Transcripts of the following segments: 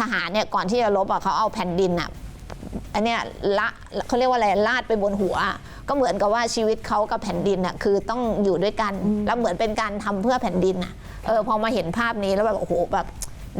ทหารเนี่ยก่อนที่จะรบอะเขาเอาแผ่นดินอะอันเนี้ยละเขาเรียกว่าอะไรลาดไปบนหัวอะก็เหมือนกับว่าชีวิตเขากับแผ่นดินอะคือต้องอยู่ด้วยกัน แล้วเหมือนเป็นการทำเพื่อแผ่นดินอะเออพอมาเห็นภาพนี้แล้วแบบโอ้โหแบบ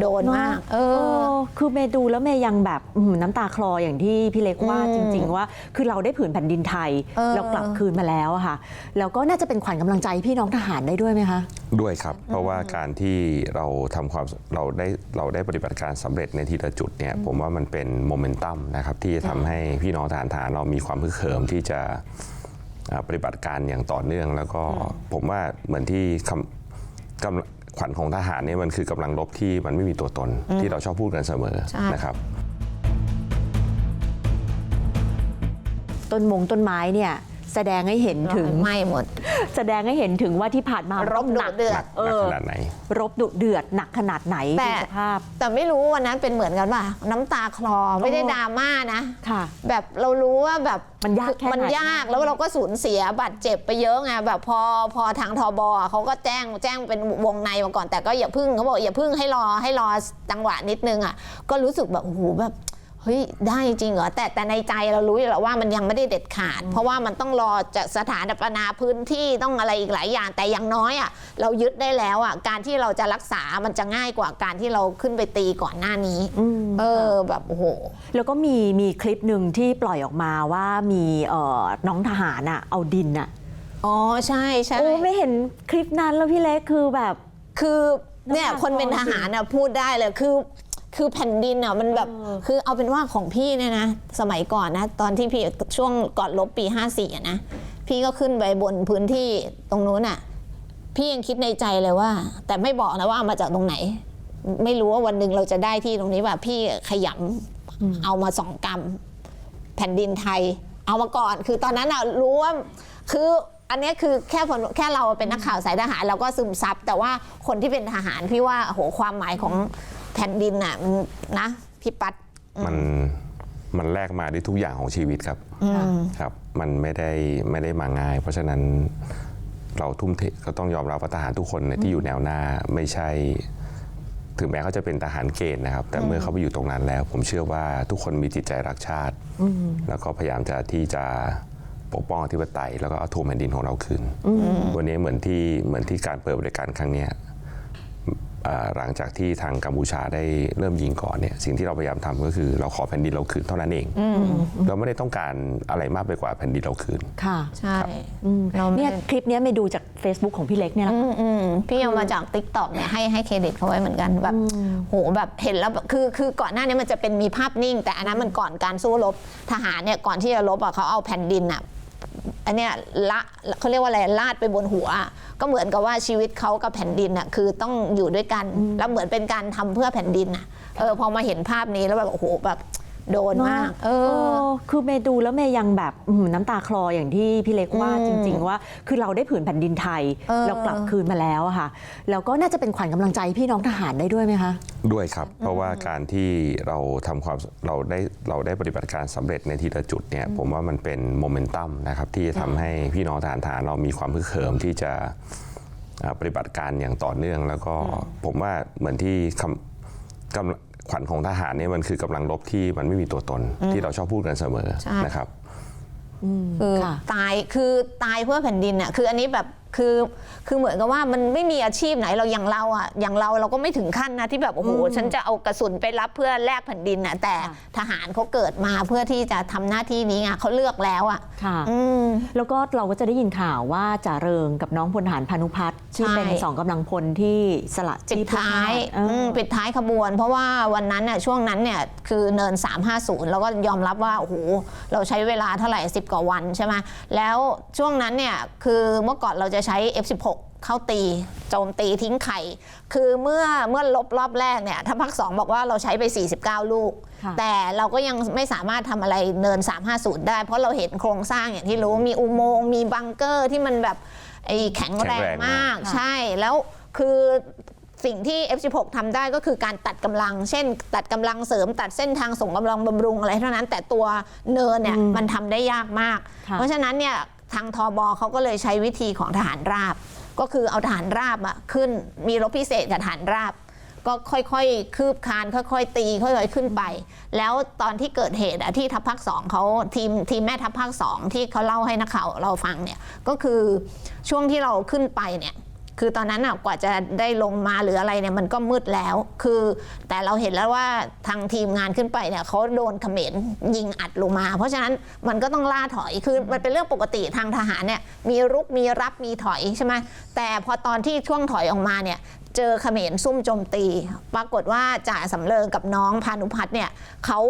โดนมากเอเอออ คือเมย์ดูแล้วเมย์ยังแบบอื้อหือน้ำตาคลออย่างที่พี่เล็กว่าอืมจริง ๆ ว่า คือเราได้ผืนแผ่นดินไทยเออเรากลับคืนมาแล้วอะค่ะ แล้วก็น่าจะเป็นขวัญกำลังใจพี่น้องทหารได้ด้วยไหมคะ ด้วยครับ เพราะว่าการที่เราทำความเราได้เราได้ปฏิบัติการสำเร็จในทีละจุดเนี่ยผมว่ามันเป็นโมเมนตัมนะครับที่จะทำให้พี่น้องทหารทหารเรามีความพึกเขิมที่จะอ่าปฏิบัติการอย่างต่อเนื่อง แล้วก็ผมว่าเหมือนที่คำกำลัง ขวัญของทหารเนี่ยมันคือกำลังรบที่มันไม่มีตัวตนที่เราชอบพูดกันเสมอใช่นะครับ ต้นมงต้นไม้เนี่ย แสดงให้เห็นถึงไม่หมด แสดงให้เห็นถึงว่าที่ผ่านมารบหนักดุเดือดหนักเอหนักอขนาดไหน รบดุเดือดหนักขนาดไหนแต่ ดูสภาพ แต่ไม่รู้วันนั้นเป็นเหมือนกันป่ะ น้ำตาคลอไม่ได้ดราม่านะ ค่ะ แบบเรารู้ว่าแบบมันยากแค่ไหน มันยากแล้วเราก็สูญเสียบาดเจ็บไปเยอะไงแบบพอพอทางทบอะเขาก็แจ้งแจ้งเป็นวงในมาก่อนแต่ก็อย่าพึ่งเขาบอกอย่าพึ่งให้รอให้รอจังหวะนิดนึงอะก็รู้สึกแบบโอ้โหแบบ เฮ้ยได้จริงเหรอแต่แต่ในใจเรารู้อยู่แล้วว่ามันยังไม่ได้เด็ดขาด เพราะว่ามันต้องรอจะสถานปนาพื้นที่ต้องอะไรอีกหลายอย่าง แต่อย่างน้อยอะเรายึดได้แล้วอะการที่เราจะรักษามันจะง่ายกว่าการที่เราขึ้นไปตีก่อนหน้านี้อืมเออแบบโอ้โหแล้วก็มีมีคลิปหนึ่งที่ปล่อยออกมาว่ามีเอ่อน้องทหารอะเอาดินอะอ๋อใช่ใช่โอ้ไม่เห็นคลิปนั้นแล้วพี่เล็กคือแบบคือเนี่ยน้ำตาคนเป็นคลอทหารน่ะพูดได้เลยคือ คือแผ่นดินอะมันแบบเออคือเอาเป็นว่าของพี่เนี่ยนะ สมัยก่อนนะ ตอนที่พี่ช่วงก่อนลบปี 54อะนะ พี่ก็ขึ้นไปบนพื้นที่ตรงนู้นอะ พี่ยังคิดในใจเลยว่า แต่ไม่บอกนะว่าเอามาจากตรงไหน ไม่รู้ว่าวันหนึ่งเราจะได้ที่ตรงนี้ว่าพี่ขยำเอามาสองกรัมแผ่นดินไทย เอามาก่อน คือตอนนั้นน่ะรู้ว่าคืออันเนี้ยคือแค่คนแค่เราเป็นนักข่าวสายทหารเราก็ซึมซับแต่ว่าคนที่เป็นทหารพี่ว่าโหความหมายของ แผ่นดินน่ะมันนะพี่ปัดมันมันแลกมาด้วยทุกอย่างของชีวิตครับครับ มันไม่ได้ไม่ได้มาง่าย เพราะฉะนั้นเราทุ่มเทก็ต้องยอมรับว่าทหารทุกคนเนี่ยที่อยู่แนวหน้าไม่ใช่ ถึงแม้เขาจะเป็นทหารเกณฑ์นะครับ แต่เมื่อเขาไปอยู่ตรงนั้นแล้ว ผมเชื่อว่าทุกคนมีจิตใจรักชาติ แล้วก็พยายามจะที่จะปกป้องอธิปไตยแล้วก็เอาทวงแผ่นดินของเราคืนวันนี้เหมือนที่เหมือนที่การเปิดบริการครั้งเนี้ยอ่า หลังจากที่ทางกัมพูชาได้เริ่มยิงก่อนเนี่ยสิ่งที่เราพยายามทำก็คือเราขอแผ่นดินเราคืนเท่านั้นเอง เราไม่ได้ต้องการอะไรมากไปกว่าแผ่นดินเราคืน ค่ะ ใช่อืมเราไม่เนี่ยคลิปเนี้ยไปดูจาก Facebook ของพี่เล็กเนี่ยแหละอืมอืมพี่เอามาจากติ๊กต็อกเนี่ยให้ให้เครดิตเขาไว้เหมือนกันแบบโหแบบเห็นแล้วแบบคือคือก่อนหน้านี้มันจะเป็นมีภาพนิ่ง แต่อันนั้นมันก่อนการสู้รบทหารเนี่ยก่อนที่จะรบอะเขาเอาแผ่นดินอะ อันเนี้ยละเขาเรียกว่าอะไรลาดไปบนหัว ก็เหมือนกับว่าชีวิตเขากับแผ่นดินอะคือต้องอยู่ด้วยกันแล้วเหมือนเป็นการทำเพื่อแผ่นดินอะเออพอมาเห็นภาพนี้แล้วแบบโอ้โหแบบ โดนมากเอเอออ คือเมย์ดูแล้วเมย์ยังแบบอื้อหือน้ำตาคลออย่างที่พี่เล็กว่าอืมจริง ๆ ว่า คือเราได้ผืนแผ่นดินไทยเออเรากลับคืนมาแล้วอะค่ะ แล้วก็น่าจะเป็นขวัญกำลังใจพี่น้องทหารได้ด้วยไหมคะ ด้วยครับ เพราะว่าการที่เราทำความเราได้เราได้ปฏิบัติการสำเร็จในทีละจุดเนี่ยผมว่ามันเป็นโมเมนตัมนะครับที่จะทำให้พี่น้องทหารทหารเรามีความพึกเขิมที่จะอ่าปฏิบัติการอย่างต่อเนื่อง แล้วก็ผมว่าเหมือนที่คำกำลัง ขวัญของทหารเนี่ยมันคือกำลังรบที่มันไม่มีตัวตนที่เราชอบพูดกันเสมอใช่นะครับคือค่ะตายคือตายเพื่อแผ่นดินอะคืออันนี้แบบ คือคือเหมือนกับว่ามันไม่มีอาชีพไหนเราอย่างเราอะอย่างเราเราก็ไม่ถึงขั้นนะที่แบบโอ้โหฉันจะเอากระสุนไปรับเพื่อแลกแผ่นดินอะแต่ค่ะทหารเขาเกิดมาเพื่อที่จะทำหน้าที่นี้ไงเขาเลือกแล้วอะค่ะอืมแล้วก็เราก็จะได้ยินข่าวว่าจ่าเริงกับน้องพลทหารพานุพัฒน์ที่ใช่เป็นสองกำลังพลที่สละปิดชีพเพื่อท้ายชติเอออมปิดท้ายขบวน เพราะว่าวันนั้นน่ะช่วงนั้นเนี่ยคือเนิน 350 แล้วก็ยอมรับว่าโอ้โหเราใช้เวลาเท่าไหร่10กว่าวันใช่ไหมแล้วช่วงนั้นเนี่ยคือเมื่อก่อนเราจะใช้ F16 เข้าตีโจมตีทิ้งไข่ คือเมื่อเมื่อลบรอบแรกเนี่ยถ้าพักสองบอกว่าเราใช้ไป 49 ลูกค่ะแต่เราก็ยังไม่สามารถทำอะไรเนิน 350 ได้ เพราะเราเห็นโครงสร้างอย่างที่รู้มีอุโมงค์มีบังเกอร์ที่มันแบบไอ้แข็งแรงแข็งแรงมากมากค่ะใช่แล้วคือสิ่งที่ F16 ทำได้ก็คือการตัดกำลัง เช่น ตัดกำลังเสริมตัดเส้นทางส่งกำลังบำรุงอะไรเท่านั้น แต่ตัวเนินเนี่ยอืมมันทำได้ยากมากค่ะเพราะฉะนั้นเนี่ย ทางทอบอเขาก็เลยใช้วิธีของทหารราบ ก็คือเอาทหารราบอะขึ้นมีรบพิเศษกับทหารราบ ก็ค่อยๆ คืบคานค่อยๆ ตีค่อยๆขึ้นไป แล้วตอนที่เกิดเหตุอะที่ทัพภาคสองเขาทีมทีมแม่ทัพภาคสองที่เขาเล่าให้นักข่าวเราฟังเนี่ยก็คือช่วงที่เราขึ้นไปเนี่ย คือตอนนั้นน่ะกว่าจะได้ลงมาหรืออะไรเนี่ยมันก็มืดแล้ว คือแต่เราเห็นแล้วว่าทางทีมงานขึ้นไปเนี่ยเขาโดนเขมรยิงอัดลงมา เพราะฉะนั้นมันก็ต้องล่าถอยคือมันเป็นเรื่องปกติทางทหารเนี่ยมีรุกมีรับมีถอยใช่ไหมแต่พอตอนที่ช่วงถอยออกมาเนี่ยเจอเขมรซุ่มโจมตี ปรากฏว่าจ่าสำเริงกับน้องพานุพัฒน์เนี่ยเขา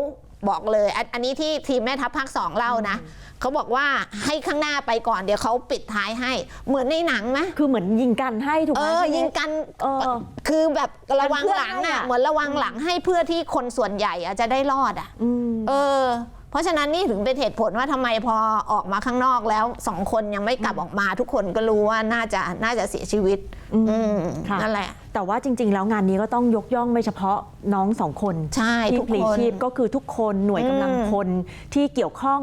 บอกเลยอันอันนี้ที่ทีมแม่ทัพภาคสองเล่านะเขาบอกว่าให้ข้างหน้าไปก่อนเดี๋ยวเขาปิดท้ายให้ เหมือนในหนังไหมคือเหมือนยิงกันให้ถูกเอไหมอพี่ยิงเล็ก กันเออคือแบบระวังหลังกันเพื่อให้อะอะ เหมือนระวังหลังให้เพื่อที่คนส่วนใหญ่อะจะได้รอดอะ อืม เออ เพราะฉะนั้นนี่ถึงเป็นเหตุผลว่าทำไมพอออกมาข้างนอกแล้วสองคนยังไม่กลับออกมา ทุกคนก็รู้ว่าน่าจะน่าจะเสียชีวิต อืมค่ะ นั่นแหละ แต่ว่าจริง ๆ แล้วงานนี้ก็ต้องยกย่องไม่เฉพาะน้องสองคนใช่ที่ทุกพลีคนชีพก็คือทุกคนหน่วยกำลังอืมพลที่เกี่ยวข้อง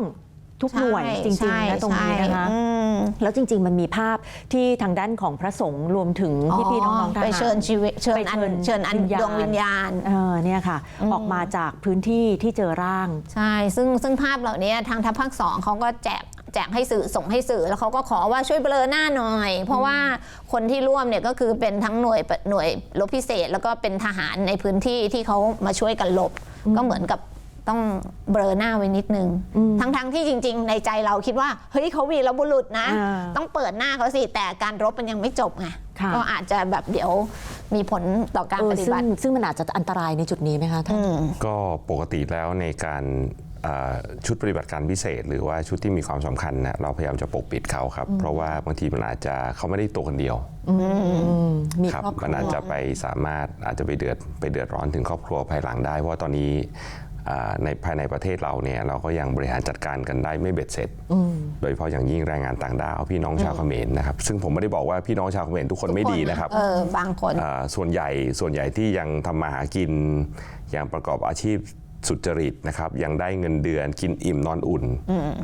ทุกหน่วยจริงใช่ๆนะตรงนี้นะคะใช่อืมแล้วจริง ๆ มันมีภาพที่ทางด้านของพระสงฆ์รวมถึงพี่ๆน้องๆทหาร ไปเชิญชีวิตเชิญไปอันเชิญเชิญอันวิญญาณ ดวงวิญญาณ เออเนี่ยค่ะ ออกมาจากพื้นที่ที่เจอร่าง ใช่ ซึ่งซึ่งภาพเหล่านี้ทางทัพภาคสองเขาก็แจก แจกให้สื่อส่งให้สื่อแล้วเขาก็ขอว่าช่วยเบลอหน้าหน่อย เพราะว่าคนที่ร่วมเนี่ยก็คือเป็นทั้งหน่วยหน่วยรบพิเศษ แล้วก็เป็นทหารในพื้นที่ที่เขามาช่วยกันลบก็เหมือนกับต้องเบลอหน้าไว้นิดนึง ทั้งทั้งๆที่จริง ๆ ในใจเราคิดว่า เฮ้ยเขาวีรบุรุษนะอ่าต้องเปิดหน้าเขาสิ แต่การรบมันยังไม่จบไงค่ะก็อาจจะแบบเดี๋ยวมีผลต่อการเออปฏิซึ่บังติ ซึ่งมันอาจจะอันตรายในจุดนี้ไหมคะท่านอืมก็ปกติแล้วในการอ่า ชุดปฏิบัติการพิเศษ หรือว่าชุดที่มีความสำคัญนะเราพยายามจะปกปิดเขาครับ เพราะว่าบางทีมันอาจจะเขาไม่ได้ตัวคนเดียวมีครับครอบครัวมันอาจจะไปสามารถอาจจะไปเดือดไปเดือดร้อนถึงครอบครัวภายหลังได้ เพราะว่าตอนนี้อ่าในภายในประเทศเราเนี่ยเราก็ยังบริหารจัดการกันได้ไม่เบ็ดเสร็จ โดยเฉพาะอย่างยิ่งแรงงานต่างด้าวพี่น้องชาวเขมรนะครับซึ่งผมไม่ได้บอกว่าพี่น้องชาวเขมรทุกคนไม่ดีนะครับเออบางคนอ่าส่วนใหญ่ส่วนใหญ่ที่ยังทำมาหากินยังประกอบอาชีพ สุจริตนะครับยังได้เงินเดือนกินอิ่มนอนอุ่น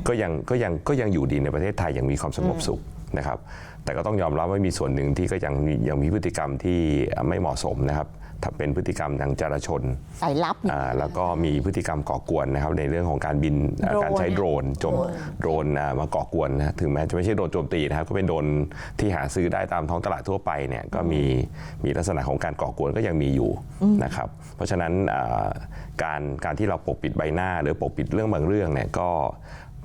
ก็ยังก็ยังก็ยังอยู่ดีในประเทศไทยยังมีความสงบสุขนะครับ แต่ก็ต้องยอมรับว่ามีส่วนหนึ่งที่ก็ยังมียังมีพฤติกรรมที่ไม่เหมาะสมนะครับถ้า เป็นพฤติกรรมทางจราชนสายลับ อ่าแล้วก็มีพฤติกรรมก่อกวนนะครับในเรื่องของการบินอ่าโดรน การใช้โดรนโจมโดรนโดรนอ่ามาก่อกวนนะถึงแม้จะไม่ใช่โดรนโจมตีนะครับก็เป็นโดรนที่หาซื้อได้ตามท้องตลาดทั่วไปเนี่ยก็มีมีลักษณะของการก่อกวนก็ยังมีอยู่นะครับเพราะฉะนั้นอ่าการการที่เราปกปิดใบหน้าหรือปกปิดเรื่องบางเรื่องเนี่ยก็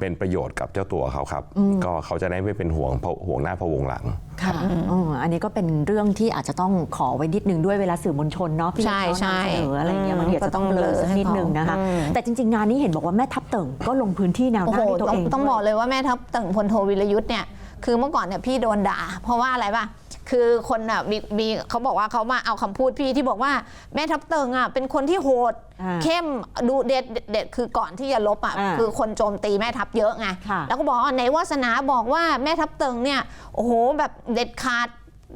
เป็นประโยชน์กับเจ้าตัวเขาครับ ก็เขาจะได้ไม่เป็นห่วงห่วงหน้าพะวงหลัง ค่ะอ๋ออันนี้ก็เป็นเรื่องที่อาจจะต้องขอไว้นิดนึงด้วยเวลาสื่อมวลชนเนาะพี่ใช่เล็กเนาะใช่นำเสนออะไรเงี้ยอืมบางทีอาจจะต้องก็ต้องเบลอสักเบลอให้นิดนึงนะคะเขาอืม แต่จริง ๆ งานนี้เห็นบอกว่าแม่ทัพเติ่งก็ลงพื้นที่แนวหโอ้น้าโหด้วยตัวต้องเองต้องด้วยบอกเลยว่าแม่ทัพตึงพลโทวิรยุทธ์เนี่ย คือเมื่อก่อนเนี่ยพี่โดนด่า เพราะว่าอะไรป่ะคือคนอะมีมีเขาบอกว่าเขามาเอาคำพูดพี่ที่บอกว่าแม่ทัพเติงอะเป็นคนที่โหดอ่าเข้มดูเด็ดเด็ดคือก่อนที่จะลบอะอ่าคือคนโจมตีแม่ทัพเยอะไงค่ะแล้วก็บอกว่าไหนวาสนาบอกว่าแม่ทัพเติงเนี่ยโอ้โหแบบเด็ดขาด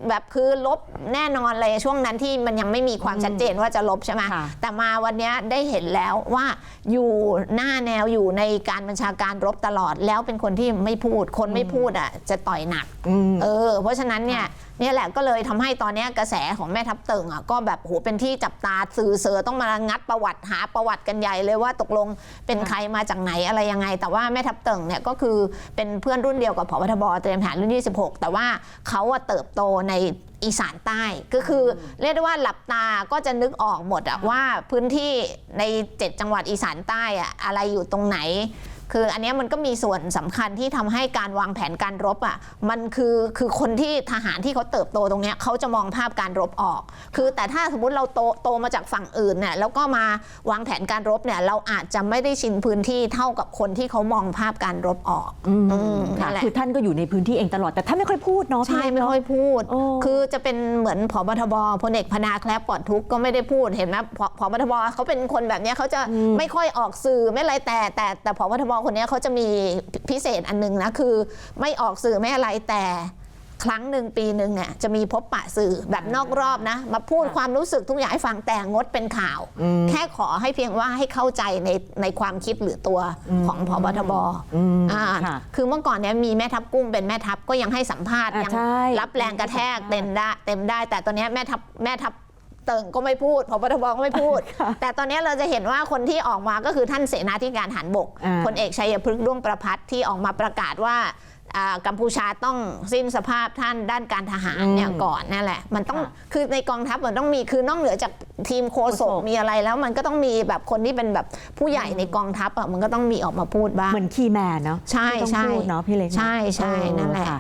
แบบคือลบแน่นอนเลยช่วงนั้นที่มันยังไม่มีความชัดเจนว่าจะลบใช่ไหมค่ะแต่มาวันเนี้ยได้เห็นแล้วว่าอยู่หน้าแนวอยู่ในการบัญชาการรบตลอดแล้วเป็นคนที่ไม่พูด คนไม่พูดอะจะต่อยหนัก อืม เออ เพราะฉะนั้นเนี่ยเนี่แหละก็เลยทำให้ตอนนี้กระแสของแม่ทัพเติงอะก็แบบโหเป็นที่จับตาสื่อเสือต้องมางัดประวัติหาประวัติกันใหญ่เลยว่าตกลงเป็นใครมาจากไหนอะไรยังไง แต่ว่าแม่ทัพเติงเนี่ยก็คือเป็นเพื่อนรุ่นเดียวกับผบทบเตรียมทหารรุ่นที่16 แต่ว่าเขาอะเติบโตในอีสานใต้ก็คือเรียกได้ว่าหลับตาก็จะนึกออกหมดอะว่าพื้นที่ใน 7 จังหวัดอีสานใต้อะอะไรอยู่ตรงไหน คืออันเนี้ยมันก็มีส่วนสำคัญที่ทำให้การวางแผนการรบอะมันคือคือคนที่ทหารที่เขาเติบโตตรงเนี้ยเขาจะมองภาพการรบออก คือแต่ถ้าสมมติเราโตโตมาจากฝั่งอื่นเนี่ยแล้วก็มาวางแผนการรบเนี่ยเราอาจจะไม่ได้ชินพื้นที่เท่ากับคนที่เขามองภาพการรบออกอืมอืมค่ะนั่นแหละคือท่านก็อยู่ในพื้นที่เองตลอดแต่ท่านไม่ค่อยพูดเนาะพี่ใช่เล็กไม่เนาะค่อยพูดโอ้คือจะเป็นเหมือนผบทบพลเอกพนาแคลบปลอดทุกข์ก็ไม่ได้พูดเห็นไหมผผบทบเขาเป็นคนแบบเนี้ยเขาจะไม่ค่อยออกสื่อไม่อะไรแต่แต่แต่ผบทบคนเนี้ยเขาจะมีพิเศษอันหนึงนะคือไม่ออกสื่อไม่อะไรแต่ครั้งหนึ่งปีหนึ่งเนี่ยจะมีพบปะสื่อแบบนอกรอบนะ มาพูดความรู้สึกทุกอย่างให้ฟังแต่งดเป็นข่าว แค่ขอให้เพียงว่าให้เข้าใจในในความคิดหรือตัวของพบทบอืมอ่าค่ะคือเมื่อก่อนเนี่ยมีแม่ทัพกุ้งเป็นแม่ทัพก็ยังให้สัมภาษณ์อะยังใช่รับแรงกระแทกเต็มได้เต็มได้ แต่ตอนเนี้ยแม่ทัพแม่ทัพ เติ่งก็ไม่พูดพบทบก็ไม่พูด แต่ตอนนี้เราจะเห็นว่าคนที่ออกมาก็คือท่านเสนาธิการฐานบกอ่าพลเอกชัยพฤกษ์ด้วงประพัฒน์ที่ออกมาประกาศว่าอ่ากัมพูชาต้องสิ้นสภาพท่านด้านการทหารเนี่ยก่อนนั่นแหละ มันต้องค่ะคือในกองทัพมันต้องมีคือนอกเหนือจากทีมโคศโฆกษกมีอะไรแล้วมันก็ต้องมีแบบคนที่เป็นแบบผู้ใหญ่ในกองทัพอะมันก็ต้องมีออกมาพูดบ้างเหมือนคีย์แมนเนาะใช่ที่ต้องใช่พูดเนาะพี่เล็กเนอะใช่ใช่เออนั่นแหละค่